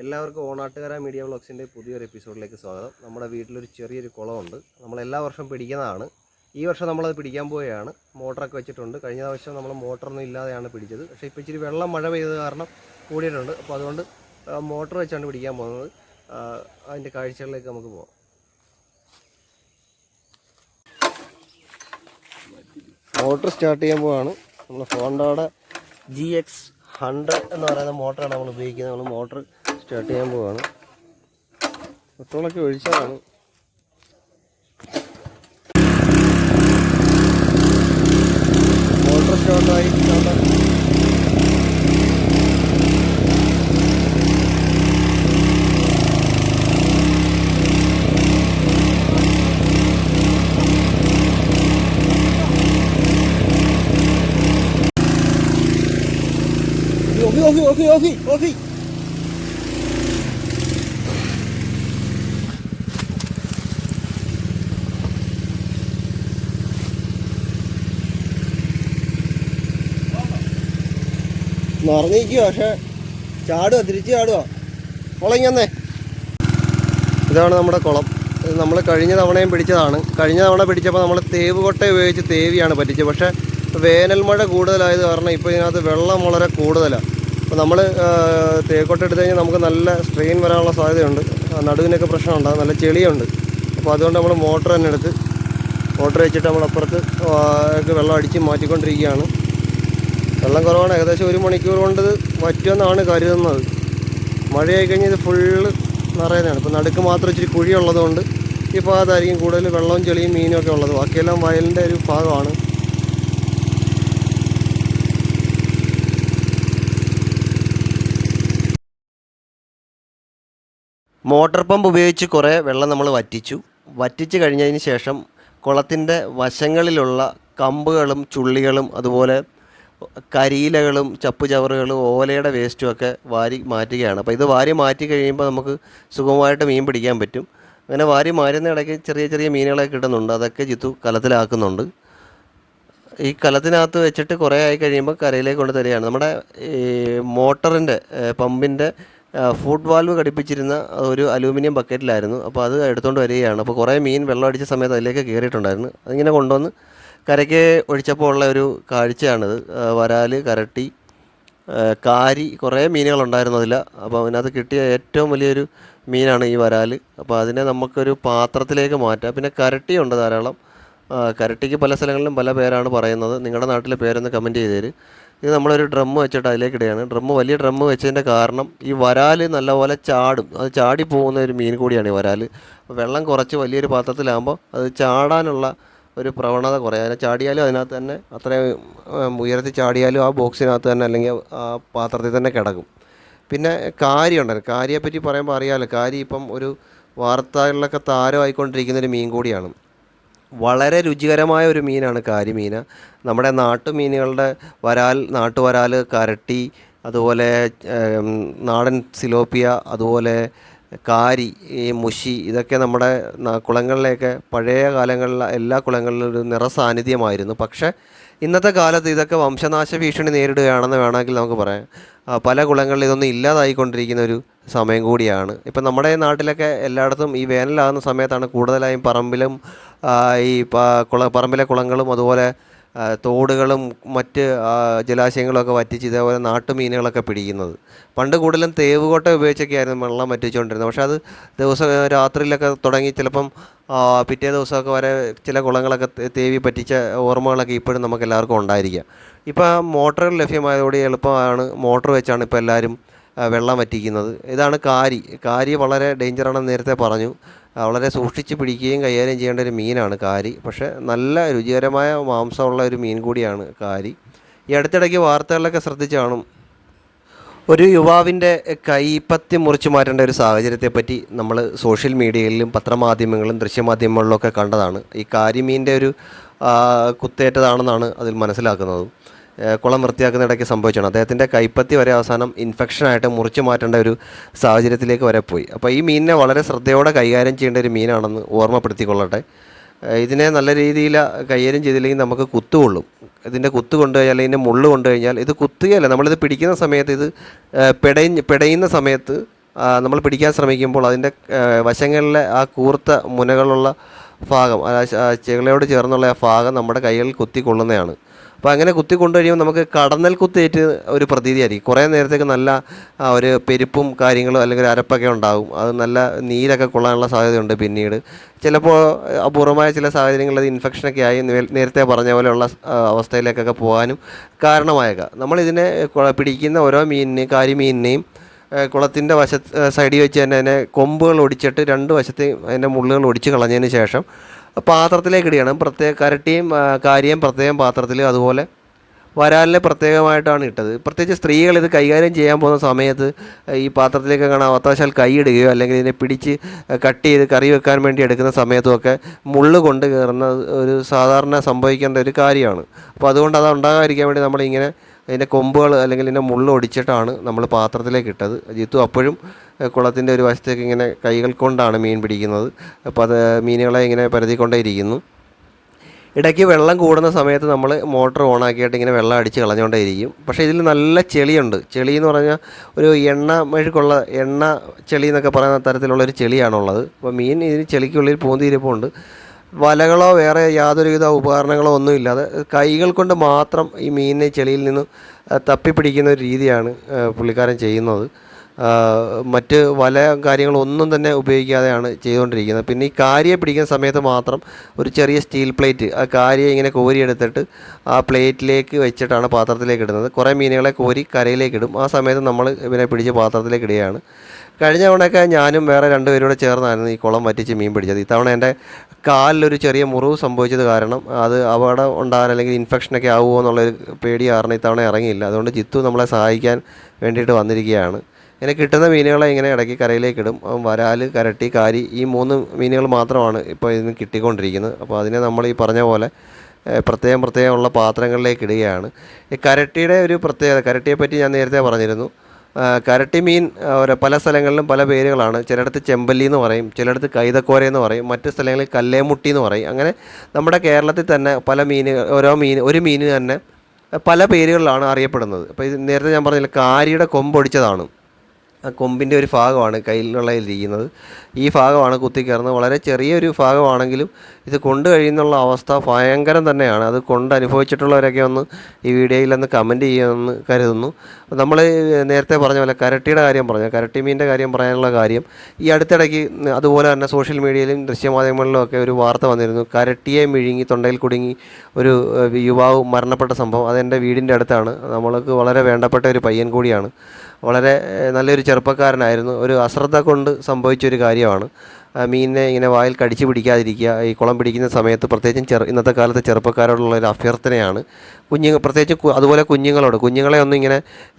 എല്ലാവർക്കും ഓണാട്ടുകര മീഡിയ വ്ളോഗ്സിന്റെ പുതിയൊരു എപ്പിസോഡിലേക്ക് സ്വാഗതം. നമ്മുടെ വീട്ടിലൊരു ചെറിയൊരു കുളമുണ്ട്. നമ്മൾ എല്ലാ വർഷവും പിടിക്കുന്നതാണ്. ഈ വർഷം നമ്മളത് പിടിക്കാൻ പോവുകയാണ്. മോട്ടറൊക്കെ വെച്ചിട്ടുണ്ട്. കഴിഞ്ഞ വർഷം നമ്മൾ മോട്ടറൊന്നും ഇല്ലാതെയാണ് പിടിച്ചത്. പക്ഷേ ഇപ്പോൾ ഇച്ചിരി വെള്ളം മഴ പെയ്തത് കാരണം കൂടിയിട്ടുണ്ട്. അപ്പോൾ അതുകൊണ്ട് മോട്ടർ വെച്ചാണ് പിടിക്കാൻ പോകുന്നത്. അതിന്റെ കാഴ്ചകളിലേക്ക് നമുക്ക് പോകാം മോട്ടർ സ്റ്റാർട്ട് ചെയ്യാൻ പോവാണ്. നമ്മൾ ഹോണ്ടയുടെ ജി എക്സ് ഹൺഡ്രഡ് എന്ന് പറയുന്ന മോട്ടറാണ് നമ്മൾ ഉപയോഗിക്കുന്നത്. നമ്മൾ മോട്ടർ സ്റ്റാർട്ട് ചെയ്യാൻ പോവാണ്. പെട്രോളൊക്കെ ഒഴിച്ചതാണ് മോട്ടർ സ്റ്റാർട്ടായി. സ്റ്റാർട്ടായി ഓഫി ഓഫി ഓഫി ഓഫി നിറഞ്ഞിരിക്കുക പക്ഷെ ചാടുക തിരിച്ച് ചാടുക കുളങ്ങന്നേ ഇതാണ് നമ്മുടെ കുളം. നമ്മൾ കഴിഞ്ഞ തവണയും പിടിച്ചതാണ്. കഴിഞ്ഞ തവണ പിടിച്ചപ്പോൾ നമ്മൾ തേവ് കൊട്ട ഉപയോഗിച്ച് തേവിയാണ് പറ്റിച്ചത്. പക്ഷേ വേനൽ മഴ കൂടുതലായത് കാരണം ഇപ്പോൾ ഇതിനകത്ത് വെള്ളം വളരെ കൂടുതലാണ്. അപ്പോൾ നമ്മൾ തേക്കൊട്ട എടുത്തു കഴിഞ്ഞാൽ നമുക്ക് നല്ല സ്ട്രെയിൻ വരാനുള്ള സാധ്യതയുണ്ട്. നടുവിനൊക്കെ പ്രശ്നമുണ്ടാകും നല്ല ചെളിയുണ്ട്. അപ്പോൾ അതുകൊണ്ട് നമ്മൾ മോട്ടർ തന്നെ എടുത്ത് മോട്ടർ വെച്ചിട്ട് നമ്മൾ അപ്പുറത്ത് വെള്ളം അടിച്ച് മാറ്റിക്കൊണ്ടിരിക്കുകയാണ്. വെള്ളം കുറവാണ്. ഏകദേശം ഒരു മണിക്കൂർ കൊണ്ട് വറ്റുമെന്നാണ് കരുതുന്നത്. മഴയായി കഴിഞ്ഞാൽ ഇത് ഫുള്ള് നിറയുന്നതാണ്. ഇപ്പോൾ നടുക്ക് മാത്രം ഇച്ചിരി കുഴിയുള്ളതുകൊണ്ട് ഈ ഭാഗത്തായിരിക്കും കൂടുതൽ വെള്ളവും ചെളിയും മീനും ഒക്കെ ഉള്ളത്. ബാക്കിയെല്ലാം വയലിന്റെ ഒരു ഭാഗമാണ്. മോട്ടോർ പമ്പ് ഉപയോഗിച്ച് കുറേ വെള്ളം നമ്മൾ വറ്റിച്ചു. വറ്റിച്ച് കഴിഞ്ഞതിന് ശേഷം കുളത്തിന്റെ വശങ്ങളിലുള്ള കമ്പുകളും ചുള്ളികളും അതുപോലെ കരിയിലകളും ചപ്പ് ചവറുകളും ഓലയുടെ വേസ്റ്റും ഒക്കെ വാരി മാറ്റുകയാണ്. അപ്പോൾ ഇത് വാരി മാറ്റി കഴിയുമ്പോൾ നമുക്ക് സുഖമായിട്ട് മീൻ പിടിക്കാൻ പറ്റും. അങ്ങനെ വാരി മാറ്റുന്ന ഇടയ്ക്ക് ചെറിയ ചെറിയ മീനുകളൊക്കെ കിട്ടുന്നുണ്ട്. അതൊക്കെ ജിത്തു കലത്തിലാക്കുന്നുണ്ട്. ഈ കലത്തിനകത്ത് വെച്ചിട്ട് കുറേ ആയി കഴിയുമ്പോൾ കരയിലേക്ക് കൊണ്ട് തരികയാണ്. നമ്മുടെ ഈ മോട്ടറിന്റെ പമ്പിന്റെ ഫുഡ് വാൽവ് ഘടിപ്പിച്ചിരുന്ന ഒരു അലൂമിനിയം ബക്കറ്റിലായിരുന്നു. അപ്പോൾ അത് എടുത്തുകൊണ്ട് വരികയാണ്. അപ്പോൾ കുറേ മീൻ വെള്ളം അടിച്ച സമയത്ത് അതിലേക്ക് കയറിയിട്ടുണ്ടായിരുന്നു അതിങ്ങനെ കൊണ്ടുവന്ന് കരയ്ക്ക് ഒഴിച്ചപ്പോൾ ഉള്ള ഒരു കാഴ്ചയാണിത്. വരാൽ കരട്ടി കാരി കുറേ മീനുകളുണ്ടായിരുന്നു അതിൽ അപ്പോൾ അതിനകത്ത് കിട്ടിയ ഏറ്റവും വലിയൊരു മീനാണ് ഈ വരാൽ അപ്പോൾ അതിനെ നമുക്കൊരു പാത്രത്തിലേക്ക് മാറ്റാം. പിന്നെ കരട്ടിയുണ്ട് ധാരാളം. കരട്ടിക്ക് പല സ്ഥലങ്ങളിലും പല പേരാണ് പറയുന്നത്. നിങ്ങളുടെ നാട്ടിലെ പേരൊന്ന് കമന്റ് ചെയ്ത് തരും ഇത് നമ്മളൊരു ഡ്രം വെച്ചിട്ട് അതിലേക്ക് ഇടുകയാണ് ഡ്രം വലിയ ഡ്രം വെച്ചതിന്റെ കാരണം ഈ വരാൽ നല്ലപോലെ ചാടും. അത് ചാടി പോകുന്ന ഒരു മീൻ കൂടിയാണ് ഈ വരാൽ വെള്ളം കുറച്ച് വലിയൊരു പാത്രത്തിലാകുമ്പോൾ അത് ചാടാനുള്ള ഒരു പ്രവണത കുറയും. അതിനെ ചാടിയാലും അതിനകത്ത് തന്നെ അത്രയും ഉയരത്തിൽ ചാടിയാലും ആ ബോക്സിനകത്ത് തന്നെ അല്ലെങ്കിൽ ആ പാത്രത്തിൽ തന്നെ കിടക്കും. പിന്നെ കാരി ഉണ്ടായിരുന്നു കാരിയെ പറ്റി പറയുമ്പോൾ അറിയാമല്ലോ കാരി ഇപ്പം ഒരു വാർത്തകളിലൊക്കെ താരമായിക്കൊണ്ടിരിക്കുന്ന ഒരു മീൻ കൂടിയാണ് വളരെ രുചികരമായ ഒരു മീനാണ് കാരിമീൻ നമ്മുടെ നാട്ടുമീനുകളുടെ വരാൽ നാട്ടുവരാൽ കരട്ടി അതുപോലെ നാടൻ സിലോപ്പിയ അതുപോലെ കാരി ഈ മുഷി ഇതൊക്കെ നമ്മുടെ കുളങ്ങളിലെയൊക്കെ പഴയ കാലങ്ങളിൽ എല്ലാ കുളങ്ങളിലും ഒരു നിറസാന്നിധ്യമായിരുന്നു പക്ഷേ ഇന്നത്തെ കാലത്ത് ഇതൊക്കെ വംശനാശ ഭീഷണി നേരിടുകയാണെന്ന് വേണമെങ്കിൽ നമുക്ക് പറയാം. പല കുളങ്ങളിൽ ഇതൊന്നും ഇല്ലാതായിക്കൊണ്ടിരിക്കുന്ന ഒരു സമയം കൂടിയാണ്. ഇപ്പം നമ്മുടെ നാട്ടിലൊക്കെ എല്ലായിടത്തും ഈ വേനലാകുന്ന സമയത്താണ് കൂടുതലായും പറമ്പിലും ഈ പറമ്പിലെ കുളങ്ങളും അതുപോലെ തോടുകളും മറ്റ് ജലാശയങ്ങളൊക്കെ വറ്റിച്ച് ഇതേപോലെ നാട്ടുമീനുകളൊക്കെ പിടിക്കുന്നത്. പണ്ട് കൂടുതലും തേവുകോട്ട ഉപയോഗിച്ചൊക്കെ ആയിരുന്നു വെള്ളം വറ്റിച്ചുകൊണ്ടിരുന്നത്. പക്ഷേ അത് ദിവസം രാത്രിയിലൊക്കെ തുടങ്ങി ചിലപ്പം പിറ്റേ ദിവസമൊക്കെ വരെ ചില കുളങ്ങളൊക്കെ തേവി പറ്റിച്ച ഓർമ്മകളൊക്കെ ഇപ്പോഴും നമുക്ക് എല്ലാവർക്കും ഉണ്ടായിരിക്കുക ഇപ്പോൾ മോട്ടറുകൾ ലഭ്യമായതോടെ എളുപ്പമാണ് മോട്ടർ വെച്ചാണ് ഇപ്പോൾ എല്ലാവരും വെള്ളം വറ്റിക്കുന്നത്. ഇതാണ് കാരി. കാരി വളരെ ഡേഞ്ചറാണെന്ന് നേരത്തെ പറഞ്ഞു. വളരെ സൂക്ഷിച്ച് പിടിക്കുകയും കൈകാര്യം ചെയ്യേണ്ട ഒരു മീനാണ് കാരി. പക്ഷേ നല്ല രുചികരമായ മാംസമുള്ള ഒരു മീൻ കൂടിയാണ് കാരി. ഈ അടുത്തിടയ്ക്ക് വാർത്തകളിലൊക്കെ ശ്രദ്ധിച്ച് കാണും. ഒരു യുവാവിന്റെ കൈപ്പത്തി മുറിച്ചു മാറ്റേണ്ട ഒരു സാഹചര്യത്തെപ്പറ്റി നമ്മൾ സോഷ്യൽ മീഡിയയിലും പത്രമാധ്യമങ്ങളിലും ദൃശ്യമാധ്യമങ്ങളിലൊക്കെ കണ്ടതാണ്. ഈ കാരിമീന്റെ ഒരു കുത്തേറ്റതാണെന്നാണ് അതിൽ മനസ്സിലാക്കുന്നത്. കുളം വൃത്തിയാക്കുന്ന ഇടയ്ക്ക് സംഭവിച്ചാണ്. അദ്ദേഹത്തിന്റെ കൈപ്പത്തി വരെ അവസാനം ഇൻഫെക്ഷനായിട്ട് മുറിച്ചു മാറ്റേണ്ട ഒരു സാഹചര്യത്തിലേക്ക് വരെ പോയി. അപ്പോൾ ഈ മീനിനെ വളരെ ശ്രദ്ധയോടെ കൈകാര്യം ചെയ്യേണ്ട ഒരു മീനാണെന്ന് ഓർമ്മപ്പെടുത്തിക്കൊള്ളട്ടെ. ഇതിനെ നല്ല രീതിയിൽ കൈകാര്യം ചെയ്തില്ലെങ്കിൽ നമുക്ക് കുത്തുകൊള്ളും ഇതിന്റെ കുത്ത് കൊണ്ടുകഴിഞ്ഞാൽ അല്ലെങ്കിൽ മുള്ള് കൊണ്ടുകഴിഞ്ഞാൽ ഇത് കുത്തുകയല്ല. നമ്മളിത് പിടിക്കുന്ന സമയത്ത് ഇത് പിടഞ്ഞ് പിടയുന്ന സമയത്ത് നമ്മൾ പിടിക്കാൻ ശ്രമിക്കുമ്പോൾ അതിന്റെ വശങ്ങളിലെ ആ കൂർത്ത മുനകളുള്ള ഭാഗം ശ- ചേർന്നുള്ള ആ ഭാഗം നമ്മുടെ കൈകളിൽ കുത്തി കൊള്ളുന്നതാണ് അപ്പോൾ അങ്ങനെ കുത്തി കൊണ്ടുകഴിയുമ്പോൾ നമുക്ക് കടന്നൽ കുത്തേറ്റ് ഒരു പ്രതീതിയായിരിക്കും. കുറേ നേരത്തേക്ക് നല്ല ഒരു പെരുപ്പും കാര്യങ്ങളും അല്ലെങ്കിൽ അരപ്പൊക്കെ ഉണ്ടാകും അത് നല്ല നീരൊക്കെ കൊള്ളാനുള്ള സാധ്യതയുണ്ട് പിന്നീട്. ചിലപ്പോൾ അപൂർവമായ ചില സാഹചര്യങ്ങളിൽ ഇൻഫെക്ഷനൊക്കെ ആയി നേരത്തെ പറഞ്ഞ പോലെയുള്ള അവസ്ഥയിലേക്കൊക്കെ പോകാനും കാരണമായേക്കാം. നമ്മളിതിനെ പിടിക്കുന്ന ഓരോ മീനിനെയും കാരിമീനിനെയും കുളത്തിന്റെ വശ സൈഡിൽ വെച്ച് തന്നെ അതിനെ കൊമ്പുകൾ ഒടിച്ചിട്ട് രണ്ട് വശത്തെയും അതിന്റെ മുള്ളുകൾ ഒടിച്ച് കളഞ്ഞതിന് ശേഷം പാത്രത്തിലേക്ക് ഇടുകയാണ്. പ്രത്യേക കരട്ടിയും കാരിയും പ്രത്യേകം പാത്രത്തിൽ അതുപോലെ വരാലിനെ പ്രത്യേകമായിട്ടാണ് ഇട്ടത്. പ്രത്യേകിച്ച് സ്ത്രീകൾ ഇത് കൈകാര്യം ചെയ്യാൻ പോകുന്ന സമയത്ത് ഈ പാത്രത്തിലേക്ക് കാണാൻ അവത്താശാൽ കൈ ഇടുകയോ അല്ലെങ്കിൽ ഇതിനെ പിടിച്ച് കട്ട് ചെയ്ത് കറി വെക്കാൻ വേണ്ടി എടുക്കുന്ന സമയത്തുമൊക്കെ മുള്ള് കൊണ്ട് കയറുന്ന ഒരു സാധാരണ സംഭവിക്കേണ്ട ഒരു കാര്യമാണ്. അപ്പോൾ അതുകൊണ്ട് അത് ഉണ്ടാകാതിരിക്കാൻ വേണ്ടി നമ്മളിങ്ങനെ അതിന്റെ കൊമ്പുകൾ അല്ലെങ്കിൽ ഇതിന്റെ മുള്ള ഒടിച്ചിട്ടാണ് നമ്മൾ പാത്രത്തിലേക്ക് ഇട്ടത്. ജിത്തു അപ്പോഴും കുളത്തിന്റെ ഒരു വശത്തേക്ക് ഇങ്ങനെ കൈകൾ കൊണ്ടാണ് മീൻ പിടിക്കുന്നത്. അപ്പോൾ അത് മീനുകളെ ഇങ്ങനെ പരതിക്കൊണ്ടേയിരിക്കുന്നു. ഇടയ്ക്ക് വെള്ളം കൂടുന്ന സമയത്ത് നമ്മൾ മോട്ടർ ഓണാക്കിയിട്ട് ഇങ്ങനെ വെള്ളം അടിച്ച് കളഞ്ഞുകൊണ്ടേയിരിക്കും. പക്ഷേ ഇതിൽ നല്ല ചെളിയുണ്ട്. ചെളി എന്ന് പറഞ്ഞാൽ ഒരു എണ്ണ മെഴുക്കുള്ള എണ്ണ ചെളി എന്നൊക്കെ പറയുന്ന തരത്തിലുള്ള ഒരു ചെളിയാണുള്ളത്. അപ്പോൾ മീൻ ഇതിന് ചെളിക്കുള്ളിൽ പൂന്തിയിരിപ്പുണ്ട്. വലകളോ വേറെ യാതൊരുവിധ ഉപകരണങ്ങളോ ഒന്നും ഇല്ലാതെ കൈകൾ കൊണ്ട് മാത്രം ഈ മീനിനെ ചെളിയിൽ നിന്ന് തപ്പിപ്പിടിക്കുന്ന ഒരു രീതിയാണ് പുള്ളിക്കാരൻ ചെയ്യുന്നത്. മറ്റ് വല കാര്യങ്ങളൊന്നും തന്നെ ഉപയോഗിക്കാതെയാണ് ചെയ്തുകൊണ്ടിരിക്കുന്നത്. പിന്നെ ഈ കാരിയെ പിടിക്കുന്ന സമയത്ത് മാത്രം ഒരു ചെറിയ സ്റ്റീൽ പ്ലേറ്റ് ആ കാരിയെ ഇങ്ങനെ കോരിയെടുത്തിട്ട് ആ പ്ലേറ്റിലേക്ക് വെച്ചിട്ടാണ് പാത്രത്തിലേക്ക് ഇടുന്നത്. കുറേ മീനുകളെ കോരി കരയിലേക്ക് ഇടും. ആ സമയത്ത് നമ്മൾ ഇവനെ പിടിച്ച് പാത്രത്തിലേക്ക് ഇടുകയാണ്. കഴിഞ്ഞ തവണയൊക്കെ ഞാനും വേറെ രണ്ടുപേരും കൂടെ ചേർന്നായിരുന്നു ഈ കുളം വറ്റിച്ച് മീൻ പിടിച്ചത്. ഇത്തവണ എന്റെ കാലിലൊരു ചെറിയ മുറിവ് സംഭവിച്ചത് കാരണം അത് അപകടം ഉണ്ടാകാൻ അല്ലെങ്കിൽ ഇൻഫെക്ഷനൊക്കെ ആവുമോ എന്നുള്ളൊരു പേടി കാരണം ഇത്തവണ ഇറങ്ങിയില്ല. അതുകൊണ്ട് ജിത്തു നമ്മളെ സഹായിക്കാൻ വേണ്ടിയിട്ട് വന്നിരിക്കുകയാണ്. ഇങ്ങനെ കിട്ടുന്ന മീനുകളെ ഇങ്ങനെ ഇടയ്ക്ക് കരയിലേക്ക് ഇടും. വരാൽ കരട്ടി കാരി ഈ മൂന്ന് മീനുകൾ മാത്രമാണ് ഇപ്പോൾ ഇതിന് കിട്ടിക്കൊണ്ടിരിക്കുന്നത്. അപ്പോൾ അതിനെ നമ്മൾ ഈ പറഞ്ഞ പോലെ പ്രത്യേകം പ്രത്യേകമുള്ള പാത്രങ്ങളിലേക്ക് ഇടുകയാണ്. ഈ കരട്ടിയുടെ ഒരു പ്രത്യേകത കരട്ടിയെപ്പറ്റി ഞാൻ നേരത്തെ പറഞ്ഞിരുന്നു. ആ, കരട്ടി മീൻ ആ, ഒരു പല സ്ഥലങ്ങളിലും പല പേരുകളാണ്. ചിലയിടത്ത് ചെമ്പല്ലി എന്ന് പറയും ചിലയിടത്ത് കൈതക്കോര എന്ന് പറയും മറ്റു സ്ഥലങ്ങളിൽ കല്ലേമുട്ടി എന്ന് പറയും. അങ്ങനെ നമ്മുടെ കേരളത്തിൽ തന്നെ പല മീൻ ഓരോ മീൻ ഒരു മീന് തന്നെ പല പേരുകളിലാണ് അറിയപ്പെടുന്നത്. അപ്പോൾ ഇത് നേരത്തെ ഞാൻ പറഞ്ഞില്ല കാരിയുടെ കൊമ്പൊടിച്ചതാണ്. കൊമ്പിന്റെ ഒരു ഭാഗമാണ് കയ്യിലുള്ള ഇരിക്കുന്നത്. ഈ ഭാഗമാണ് കുത്തിക്കയറുന്നത്. വളരെ ചെറിയൊരു ഭാഗമാണെങ്കിലും ഇത് കൊണ്ടു കഴിയുന്നുള്ള അവസ്ഥ ഭയങ്കരം തന്നെയാണ്. അത് കൊണ്ട് അനുഭവിച്ചിട്ടുള്ളവരൊക്കെ ഒന്ന് ഈ വീഡിയോയിൽ ഒന്ന് കമന്റ് ചെയ്യുമെന്ന് കരുതുന്നു. നമ്മൾ നേരത്തെ പറഞ്ഞ പോലെ കരട്ടിയുടെ കാര്യം പറഞ്ഞു. കരട്ടി മീനിന്റെ കാര്യം പറയാനുള്ള കാര്യം. ഈ അടുത്തിടയ്ക്ക് അതുപോലെ തന്നെ സോഷ്യൽ മീഡിയയിലും ദൃശ്യമാധ്യമങ്ങളിലും ഒക്കെ ഒരു വാർത്ത വന്നിരുന്നു. കരട്ടിയെ മിഴുങ്ങി തൊണ്ടയിൽ കുടുങ്ങി ഒരു യുവാവ് മരണപ്പെട്ട സംഭവം. അതെന്റെ വീടിന്റെ അടുത്താണ്. നമ്മൾക്ക് വളരെ വേണ്ടപ്പെട്ട ഒരു പയ്യൻ കൂടിയാണ്. വളരെ നല്ലൊരു ചെറുപ്പക്കാരനായിരുന്നു. ഒരു അശ്രദ്ധ കൊണ്ട് സംഭവിച്ചൊരു കാര്യമാണ്. മീനിനെ ഇങ്ങനെ വായിൽ കടിച്ചു പിടിക്കാതിരിക്കുക ഈ കുളം പിടിക്കുന്ന സമയത്ത് പ്രത്യേകിച്ചും ചെറു ഇന്നത്തെ കാലത്തെ ചെറുപ്പക്കാരോടുള്ള ഒരു അഭ്യർത്ഥനയാണ്. കുഞ്ഞുങ്ങൾ പ്രത്യേകിച്ച് അതുപോലെ കുഞ്ഞുങ്ങളോട് കുഞ്ഞുങ്ങളെ ഒന്നും ഇങ്ങനെ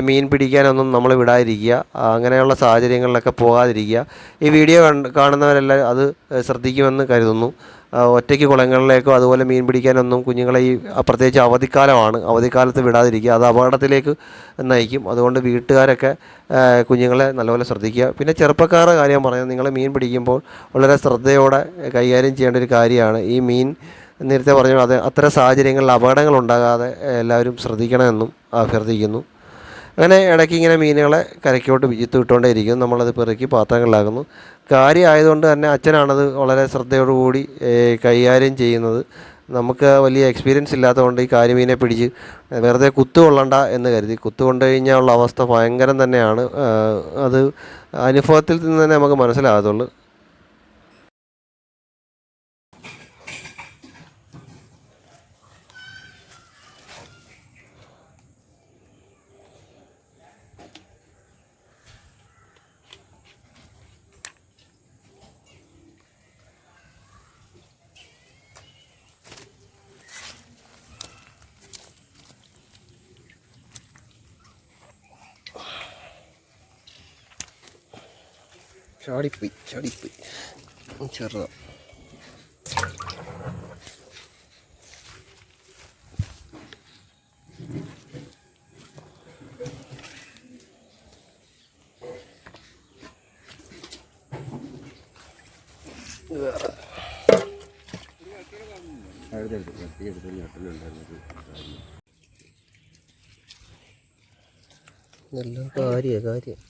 മീൻ പിടിക്കാനൊന്നും നമ്മൾ വിടാതിരിക്കുക അങ്ങനെയുള്ള സാഹചര്യങ്ങളിലൊക്കെ പോകാതിരിക്കുക. ഈ വീഡിയോ കാണുന്നവരെല്ലാം അത് ശ്രദ്ധിക്കുമെന്ന് കരുതുന്നു. ഒറ്റയ്ക്ക് കുളങ്ങളിലേക്കോ അതുപോലെ മീൻ പിടിക്കാനൊന്നും കുഞ്ഞുങ്ങളെ ഈ പ്രത്യേകിച്ച് അവധിക്കാലമാണ്. അവധിക്കാലത്ത് വിടാതിരിക്കുക. അത് അപകടത്തിലേക്ക് നയിക്കും. അതുകൊണ്ട് വീട്ടുകാരൊക്കെ കുഞ്ഞുങ്ങളെ നല്ലപോലെ ശ്രദ്ധിക്കുക. പിന്നെ ചെറുപ്പക്കാരുടെ കാര്യം പറയുന്നത് നിങ്ങൾ മീൻ പിടിക്കുമ്പോൾ വളരെ ശ്രദ്ധയോടെ കൈകാര്യം ചെയ്യേണ്ട ഒരു കാര്യമാണ്. ഈ മീൻ നേരത്തെ പറഞ്ഞു അത് അത്തരം സാഹചര്യങ്ങളിൽ അപകടങ്ങൾ ഉണ്ടാകാതെ എല്ലാവരും ശ്രദ്ധിക്കണമെന്നും അഭ്യർത്ഥിക്കുന്നു. അങ്ങനെ ഇടയ്ക്ക് ഇങ്ങനെ മീനുകളെ കരയ്ക്കോട്ട് വിജിത്ത് വിട്ടുകൊണ്ടേ ഇരിക്കുന്നു നമ്മളത് പെറുക്കി പാത്രങ്ങളിലാക്കുന്നു. കാര്യം ആയതുകൊണ്ട് തന്നെ അച്ഛനാണത് വളരെ ശ്രദ്ധയോടുകൂടി കൈകാര്യം ചെയ്യുന്നത്. നമുക്ക് വലിയ എക്സ്പീരിയൻസ് ഇല്ലാത്തതുകൊണ്ട് ഈ കാര്യമീനെ പിടിച്ച് വെറുതെ കുത്തു കൊള്ളണ്ട എന്ന് കരുതി. കുത്തു കൊണ്ടു കഴിഞ്ഞാൽ ഉള്ള അവസ്ഥ ഭയങ്കരം തന്നെയാണ്. അത് അനുഭവത്തിൽ നിന്ന് തന്നെ നമുക്ക് മനസ്സിലാകത്തുള്ളൂ. ചാടിപ്പോയി ചാടിപ്പോയി. ചെറുതാ. നല്ല കാര്യ കാര്യം.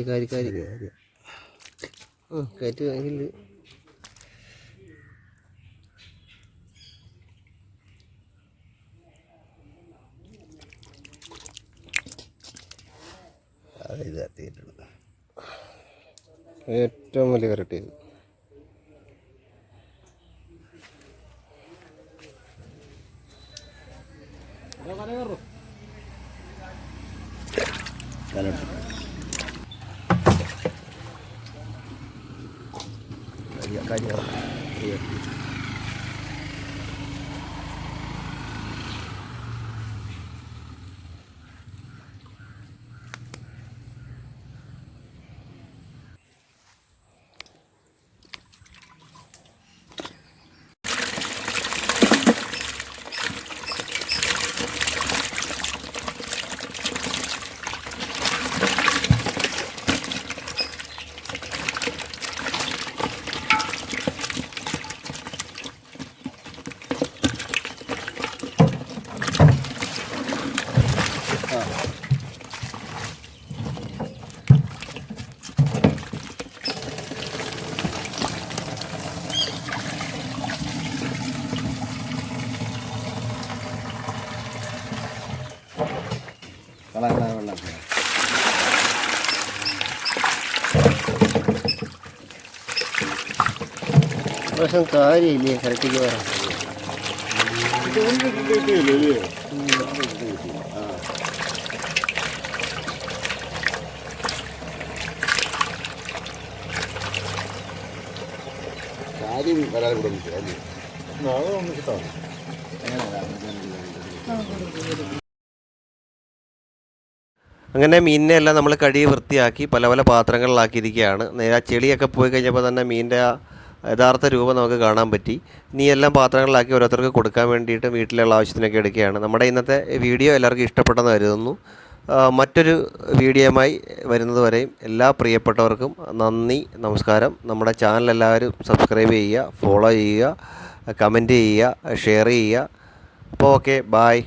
കാരി കാരി കാരി കയറ്റി വാങ്ങിയില്ല? അത് ഇത് എത്തിയിട്ടുണ്ട് ഏറ്റവും വലിയ കരട്ടി കള പ്രാവശ്യം കാര്യമില്ലേ കരട്ടിക്ക് വരാം. കാര്യം വരാതെ കൂടെ നിൽക്കുക അല്ലേ അങ്ങനെ മീനിനെ എല്ലാം നമ്മൾ കഴുകി വൃത്തിയാക്കി പല പല പാത്രങ്ങളിലാക്കിയിരിക്കുകയാണ്. നേരെ ആ ചെളിയൊക്കെ പോയി കഴിഞ്ഞപ്പോൾ തന്നെ മീനിന്റെ ആ യഥാർത്ഥ രൂപം നമുക്ക് കാണാൻ പറ്റി. ഇനി എല്ലാം പാത്രങ്ങളിലാക്കി ഓരോരുത്തർക്ക് കൊടുക്കാൻ വേണ്ടിയിട്ട് വീട്ടിലുള്ള ആവശ്യത്തിനൊക്കെ എടുക്കുകയാണ്. നമ്മുടെ ഇന്നത്തെ വീഡിയോ എല്ലാവർക്കും ഇഷ്ടപ്പെട്ടെന്ന് കരുതുന്നു. മറ്റൊരു വീഡിയോയുമായി വരുന്നതുവരെയും എല്ലാ പ്രിയപ്പെട്ടവർക്കും നന്ദി നമസ്കാരം. നമ്മുടെ ചാനൽ എല്ലാവരും സബ്സ്ക്രൈബ് ചെയ്യുക ഫോളോ ചെയ്യുക കമന്റ് ചെയ്യുക ഷെയർ ചെയ്യുക. അപ്പോൾ ഓക്കെ ബായ്